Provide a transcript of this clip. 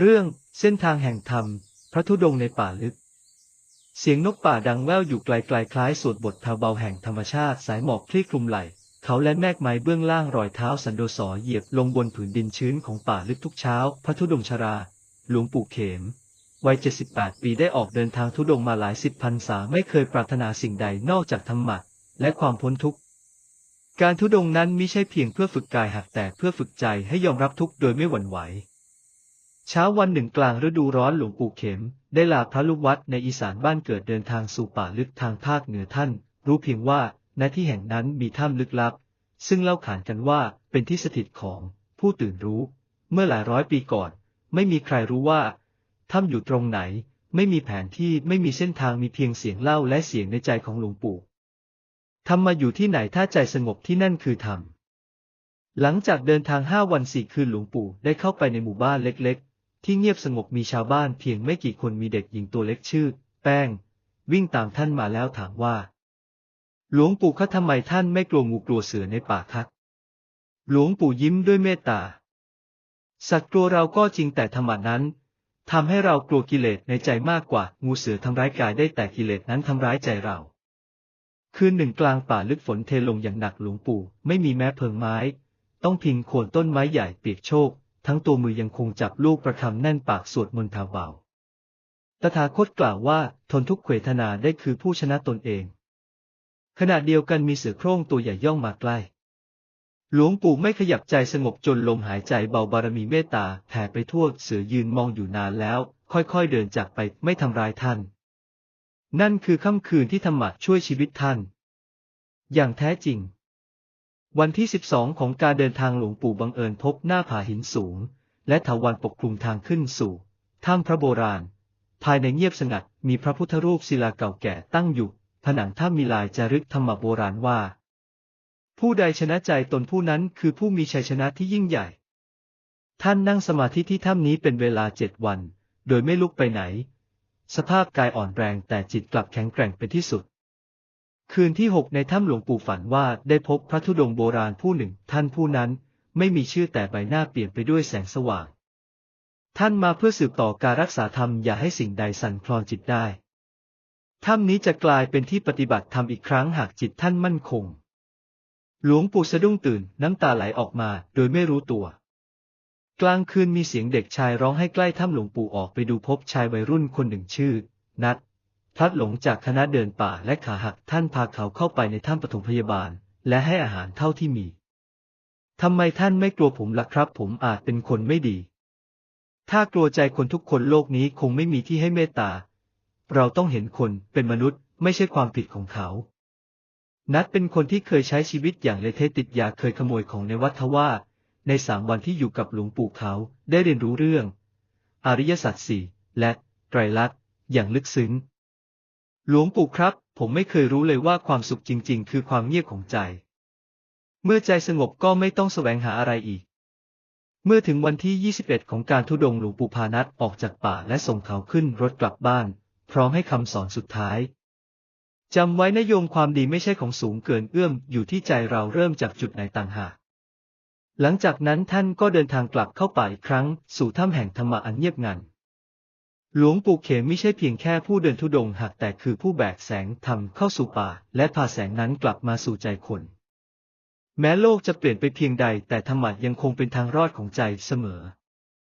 เรื่องเส้นทางแห่งธรรม พระธุดงในป่าลึก เสียงนกป่าดังแว่วอยู่ไกลๆคล้ายสวดบทแผ่วเบาแห่งธรรมชาติสายหมอกคลี่คลุมไหล เขาและแมกไม้เบื้องล่างรอยเท้าสันโดษอเหยียบลงบนผืนดินชื้นของป่าลึกทุกเช้า พระธุดงชรา หลวงปู่เขม วัย 78 ปีได้ออกเดินทางธุดงมาหลายสิบพรรษาไม่เคยปรารถนาสิ่งใดนอกจากธรรมะและความพ้นทุกข์การธุดงนั้นมิใช่เพียงเพื่อฝึกกายหักแต่เพื่อฝึกใจให้ยอมรับทุกข์โดยไม่หวั่นไหว เช้าวันหนึ่งกลางฤดูร้อนหลวงปู่เข็ม ได้ลาพระลูกวัดในอีสานบ้านเกิดเดินทางสู่ป่าลึกทางภาคเหนือท่าน รู้เพียงว่าณที่แห่งนั้นมีถ้ำลึกลับ ซึ่งเล่าขานกันว่าเป็นที่สถิตของผู้ตื่นรู้ เมื่อหลายร้อยปีก่อน ไม่มีใครรู้ว่าถ้ำอยู่ตรงไหน ไม่มีแผนที่ไม่มีเส้นทางมีเพียงเสียงเล่าและเสียงในใจของหลวงปู่ธรรมมาอยู่ที่ไหนถ้าใจสงบที่นั่นคือธรรมหลังจากเดินทางห้าวันสี่คืนหลวงปู่ได้เข้าไปในหมู่บ้านเล็ก ที่เงียบสงบมีชาวบ้านเพียงไม่กี่คนมีเด็กหญิงตัวเล็กชื่อ แป้ง วิ่งตามท่านมาแล้วถามว่า หลวงปู่คะทำไมท่านไม่กลัวงูกลัวเสือในป่าคะหลวงปู่ยิ้มด้วยเมตตา สัตว์กลัวเราก็จริงแต่ธรรมะนั้นทำให้เรากลัวกิเลสในใจมากกว่า งูเสือทำร้ายกายได้แต่กิเลสนั้นทำร้ายใจเรา คืนหนึ่งกลางป่าลึกฝนเทลงอย่างหนักหลวงปู่ ไม่มีแม้เพิงไม้ ต้องพิงโคนต้นไม้ใหญ่เปียกโชก ทั้งตัวมือยังคงจับลูกประคำแน่นปากสวดมนต์ทาเบาตถาคตกล่าวว่าทนทุกขเวทนาได้คือผู้ชนะตนเอง ขณะเดียวกันมีเสือโคร่งตัวใหญ่ย่องมาใกล้ หลวงปู่ไม่ขยับใจสงบจนลมหายใจเบาบารมีเมตตาแผ่ไปทั่วเสือยืนมองอยู่นานแล้ว ค่อยๆเดินจากไปไม่ทำร้ายท่าน นั่นคือค่ำคืนที่ธรรมะช่วยชีวิตท่าน อย่างแท้จริง วันที่ 12 ของการเดินทางหลวงปู่บังเอิญพบหน้าผาหินสูง และถาวันปกคลุมทางขึ้นสู่ถ้ำพระโบราณ ภายในเงียบสงัดมีพระพุทธรูปศิลาเก่าแก่ตั้งอยู่ ผนังถ้ำมีลายจารึกธรรมโบราณว่า ผู้ใดชนะใจตนผู้นั้นคือผู้มีชัยชนะที่ยิ่งใหญ่ ท่านนั่งสมาธิที่ถ้ำนี้เป็นเวลาเจ็ดวัน โดยไม่ลุกไปไหน สภาพกายอ่อนแรงแต่จิตกลับแข็งแกร่งเป็นที่สุด คืนที่หกในถ้ำหลวงปู่ฝันว่าได้พบพระธุดงค์โบราณผู้หนึ่ง ท่านผู้นั้นไม่มีชื่อแต่ใบหน้าเปลี่ยนไปด้วยแสงสว่าง ท่านมาเพื่อสืบต่อการรักษาธรรมอย่าให้สิ่งใดสั่นคลอนจิตได้ ถ้ำนี้จะกลายเป็นที่ปฏิบัติธรรมอีกครั้งหากจิตท่านมั่นคง หลวงปู่สะดุ้งตื่นน้ำตาไหลออกมาโดยไม่รู้ตัว กลางคืนมีเสียงเด็กชายร้องให้ใกล้ถ้ำหลวงปู่ออกไปดูพบชายวัยรุ่นคนหนึ่งชื่อ นัด พลัดหลงจากคณะเดินป่าและขาหักท่านพาเขาเข้าไปในถ้ำปฐมพยาบาล และให้อาหารเท่าที่มีทำไมท่านไม่กลัวผมล่ะครับ ผมอาจเป็นคนไม่ดี ถ้ากลัวใจคนทุกคนโลกนี้คงไม่มีที่ให้เมตตา เราต้องเห็นคนเป็นมนุษย์ไม่ใช่ความผิดของเขา นัดเป็นคนที่เคยใช้ชีวิตอย่างเลเทติดยาเคยขโมยของในวัดทว่าในสามวันที่อยู่กับหลวงปู่เขาได้เรียนรู้เรื่อง อริยสัจสี่และไตรลักษณ์อย่างลึกซึ้ง หลวงปู่ครับ ผมไม่เคยรู้เลยว่าความสุขจริง ๆ คือความเงียบของใจ เมื่อใจสงบก็ไม่ต้องแสวงหาอะไรอีก เมื่อถึงวันที่ 21 ของการทุดงหลวงปู่พานัทออกจากป่าและส่งเขาขึ้นรถกลับบ้าน พร้อมให้คำสอนสุดท้ายจำไว้นโยมความดีไม่ใช่ของสูงเกินเอื้อมอยู่ที่ใจเราเริ่มจากจุดไหนต่างหากหลังจากนั้นท่านก็เดินทางกลับเข้าป่าอีกครั้ง สู่ถ้ำแห่งธรรมะอันเงียบงัน หลวงปู่เขมไม่ใช่เพียงแค่ผู้เดินทุดงค์หักแต่คือผู้แบกแสงธรรมเข้าสู่ป่า และพาแสงนั้นกลับมาสู่ใจคน แม้โลกจะเปลี่ยนไปเพียงใดแต่ธรรมะยังคงเป็นทางรอดของใจเสมอ